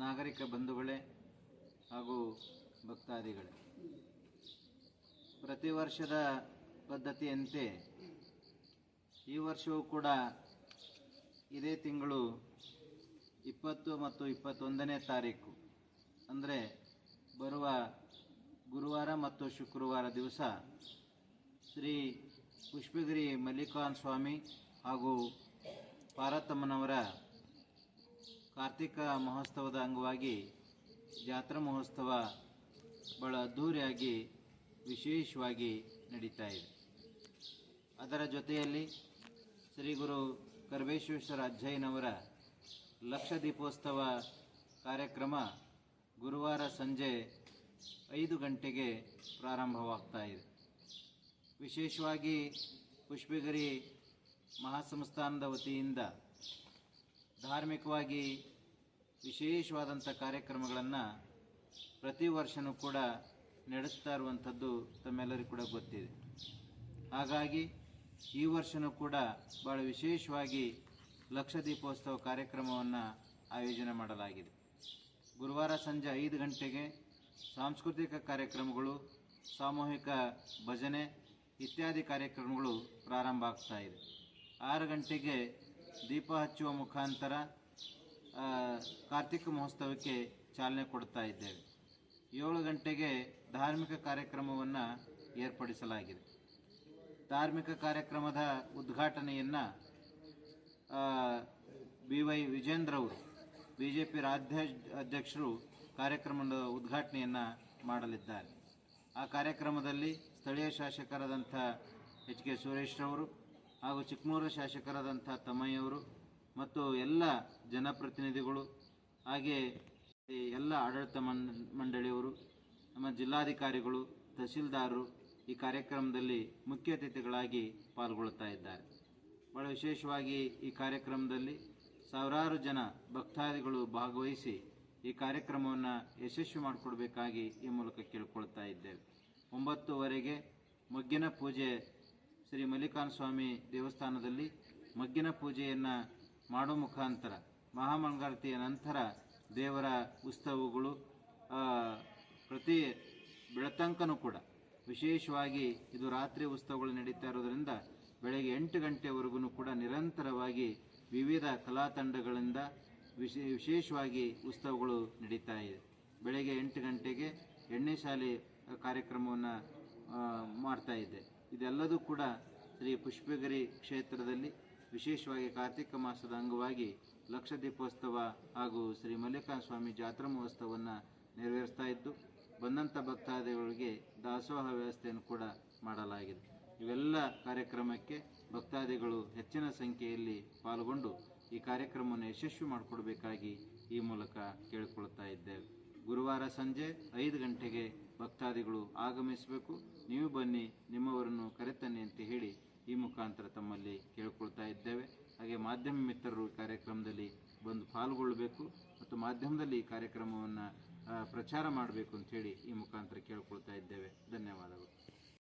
ನಾಗರಿಕ ಬಂಧುಗಳೇ ಹಾಗೂ ಭಕ್ತಾದಿಗಳೇ. ಪ್ರತಿ ವರ್ಷದ ಪದ್ಧತಿಯಂತೆ ಈ ವರ್ಷವೂ ಕೂಡ ಇದೇ ತಿಂಗಳು ಇಪ್ಪತ್ತು ಮತ್ತು ಇಪ್ಪತ್ತೊಂದನೇ ತಾರೀಕು, ಅಂದರೆ ಬರುವ ಗುರುವಾರ ಮತ್ತು ಶುಕ್ರವಾರ ದಿವಸ ಶ್ರೀ ಪುಷ್ಪಗಿರಿ ಮಲ್ಲಿಕಾನ್ ಸ್ವಾಮಿ ಹಾಗೂ ಪಾರ್ವತಮ್ಮನವರ ಕಾರ್ತಿಕ ಮಹೋತ್ಸವದ ಅಂಗವಾಗಿ ಜಾತ್ರಾ ಮಹೋತ್ಸವ ಬಹಳ ಅದ್ಧೂರಿಯಾಗಿ ವಿಶೇಷವಾಗಿ ನಡೀತಾ ಇದೆ. ಅದರ ಜೊತೆಯಲ್ಲಿ ಶ್ರೀ ಗುರು ಕರ್ಬೇಶ್ವೇಶ್ವರ ಅಜ್ಜಯ್ಯನವರ ಲಕ್ಷ ದೀಪೋತ್ಸವ ಕಾರ್ಯಕ್ರಮ ಗುರುವಾರ ಸಂಜೆ ಐದು ಗಂಟೆಗೆ ಪ್ರಾರಂಭವಾಗ್ತಾ ಇದೆ. ವಿಶೇಷವಾಗಿ ಪುಷ್ಪಗಿರಿ ಮಹಾಸಂಸ್ಥಾನದ ವತಿಯಿಂದ ಧಾರ್ಮಿಕವಾಗಿ ವಿಶೇಷವಾದಂಥ ಕಾರ್ಯಕ್ರಮಗಳನ್ನು ಪ್ರತಿ ವರ್ಷವೂ ಕೂಡ ನಡೆಸ್ತಾ ಇರುವಂಥದ್ದು ತಮ್ಮೆಲ್ಲರಿಗೂ ಕೂಡ ಗೊತ್ತಿದೆ. ಹಾಗಾಗಿ ಈ ವರ್ಷವೂ ಕೂಡ ಭಾಳ ವಿಶೇಷವಾಗಿ ಲಕ್ಷ ದೀಪೋತ್ಸವ ಕಾರ್ಯಕ್ರಮವನ್ನು ಆಯೋಜನೆ ಮಾಡಲಾಗಿದೆ. ಗುರುವಾರ ಸಂಜೆ ಐದು ಗಂಟೆಗೆ ಸಾಂಸ್ಕೃತಿಕ ಕಾರ್ಯಕ್ರಮಗಳು, ಸಾಮೂಹಿಕ ಭಜನೆ ಇತ್ಯಾದಿ ಕಾರ್ಯಕ್ರಮಗಳು ಪ್ರಾರಂಭ ಆಗ್ತಾ ಇದೆ. ಆರು ಗಂಟೆಗೆ ದೀಪ ಹಚ್ಚುವ ಮುಖಾಂತರ ಕಾರ್ತಿಕ ಮಹೋತ್ಸವಕ್ಕೆ ಚಾಲನೆ ಕೊಡ್ತಾ ಇದ್ದೇವೆ. ಏಳು ಗಂಟೆಗೆ ಧಾರ್ಮಿಕ ಕಾರ್ಯಕ್ರಮವನ್ನು ಏರ್ಪಡಿಸಲಾಗಿದೆ. ಧಾರ್ಮಿಕ ಕಾರ್ಯಕ್ರಮದ ಉದ್ಘಾಟನೆಯನ್ನು ಬಿ ವೈ ವಿಜೇಂದ್ರ ಅವರು ಬಿ ಜೆ ಪಿ ರಾಜ್ಯ ಅಧ್ಯಕ್ಷರು ಕಾರ್ಯಕ್ರಮದ ಉದ್ಘಾಟನೆಯನ್ನು ಮಾಡಲಿದ್ದಾರೆ. ಆ ಕಾರ್ಯಕ್ರಮದಲ್ಲಿ ಸ್ಥಳೀಯ ಶಾಸಕರಾದಂಥ ಎಚ್ ಕೆ ಸುರೇಶ್ ಅವರು ಹಾಗೂ ಚಿಕ್ಕಮೂರು ಶಾಸಕರಾದಂಥ ತಮ್ಮಯ್ಯವರು ಮತ್ತು ಎಲ್ಲ ಜನಪ್ರತಿನಿಧಿಗಳು, ಹಾಗೆ ಎಲ್ಲ ಆಡಳಿತ ಮಂಡ, ಮಂಡಳಿಯವರು, ನಮ್ಮ ಜಿಲ್ಲಾಧಿಕಾರಿಗಳು, ತಹಸೀಲ್ದಾರರು ಈ ಕಾರ್ಯಕ್ರಮದಲ್ಲಿ ಮುಖ್ಯ ಅತಿಥಿಗಳಾಗಿ ಪಾಲ್ಗೊಳ್ಳುತ್ತಾ ಇದ್ದಾರೆ. ಬಹಳ ವಿಶೇಷವಾಗಿ ಈ ಕಾರ್ಯಕ್ರಮದಲ್ಲಿ ಸಾವಿರಾರು ಜನ ಭಕ್ತಾದಿಗಳು ಭಾಗವಹಿಸಿ ಈ ಕಾರ್ಯಕ್ರಮವನ್ನು ಯಶಸ್ವಿ ಮಾಡಿಕೊಡ್ಬೇಕಾಗಿ ಈ ಮೂಲಕ ಕೇಳ್ಕೊಳ್ತಾ ಇದ್ದೇವೆ. ಒಂಬತ್ತುವರೆಗೆ ಮೊಗ್ಗಿನ ಪೂಜೆ ಶ್ರೀ ಮಲ್ಲಿಕಾರ್ಜುನ ಸ್ವಾಮಿ ದೇವಸ್ಥಾನದಲ್ಲಿ ಮಗ್ಗಿನ ಪೂಜೆಯನ್ನು ಮಾಡೋ ಮುಖಾಂತರ ಮಹಾಮಂಗಳಾರತಿಯ ನಂತರ ದೇವರ ಉತ್ಸವಗಳು ಪ್ರತಿ ಬೆಳತಂಕನೂ ಕೂಡ. ವಿಶೇಷವಾಗಿ ಇದು ರಾತ್ರಿ ಉತ್ಸವಗಳು ನಡೀತಾ ಇರೋದರಿಂದ ಬೆಳಗ್ಗೆ ಎಂಟು ಗಂಟೆವರೆಗೂ ಕೂಡ ನಿರಂತರವಾಗಿ ವಿವಿಧ ಕಲಾ ತಂಡಗಳಿಂದ ವಿಶೇ, ವಿಶೇಷವಾಗಿ ಉತ್ಸವಗಳು ನಡೀತಾ ಇದೆ. ಬೆಳಗ್ಗೆ ಎಂಟು ಗಂಟೆಗೆ ಎಣ್ಣೆ ಶಾಲೆ ಕಾರ್ಯಕ್ರಮವನ್ನು ಮಾಡ್ತಾ ಇದೆ ಇದೆಲ್ಲದೂ ಕೂಡ ಶ್ರೀ ಪುಷ್ಪಗಿರಿ ಕ್ಷೇತ್ರದಲ್ಲಿ ವಿಶೇಷವಾಗಿ ಕಾರ್ತಿಕ ಮಾಸದ ಅಂಗವಾಗಿ ಲಕ್ಷ ದೀಪೋತ್ಸವ ಹಾಗೂ ಶ್ರೀ ಮಲ್ಲಿಕಾರ್ಜುನ ಸ್ವಾಮಿ ಜಾತ್ರಾ ಮಹೋತ್ಸವವನ್ನು ನೆರವೇರಿಸ್ತಾ ಇದ್ದು ಬಂದಂಥ ಭಕ್ತಾದಿಗಳಿಗೆ ದಾಸೋಹ ವ್ಯವಸ್ಥೆಯನ್ನು ಕೂಡ ಮಾಡಲಾಗಿದೆ. ಇವೆಲ್ಲ ಕಾರ್ಯಕ್ರಮಕ್ಕೆ ಭಕ್ತಾದಿಗಳು ಹೆಚ್ಚಿನ ಸಂಖ್ಯೆಯಲ್ಲಿ ಪಾಲ್ಗೊಂಡು ಈ ಕಾರ್ಯಕ್ರಮವನ್ನು ಯಶಸ್ವಿ ಮಾಡಿಕೊಡ್ಬೇಕಾಗಿ ಈ ಮೂಲಕ ಕೇಳಿಕೊಳ್ತಾ ಇದ್ದೇವೆ. ಗುರುವಾರ ಸಂಜೆ ಐದು ಗಂಟೆಗೆ ಭಕ್ತಾದಿಗಳು ಆಗಮಿಸಬೇಕು. ನೀವು ಬನ್ನಿ, ನಿಮ್ಮವರನ್ನು ಕರೆತನ್ನಿ ಅಂತ ಹೇಳಿ ಈ ಮುಖಾಂತರ ತಮ್ಮಲ್ಲಿ ಕೇಳ್ಕೊಳ್ತಾ ಇದ್ದೇವೆ. ಹಾಗೆ ಮಾಧ್ಯಮ ಮಿತ್ರರು ಕಾರ್ಯಕ್ರಮದಲ್ಲಿ ಬಂದು ಪಾಲ್ಗೊಳ್ಳಬೇಕು ಮತ್ತು ಮಾಧ್ಯಮದಲ್ಲಿ ಈ ಕಾರ್ಯಕ್ರಮವನ್ನು ಪ್ರಚಾರ ಮಾಡಬೇಕು ಅಂತ ಹೇಳಿ ಈ ಮುಖಾಂತರ ಕೇಳ್ಕೊಳ್ತಾ ಇದ್ದೇವೆ. ಧನ್ಯವಾದಗಳು.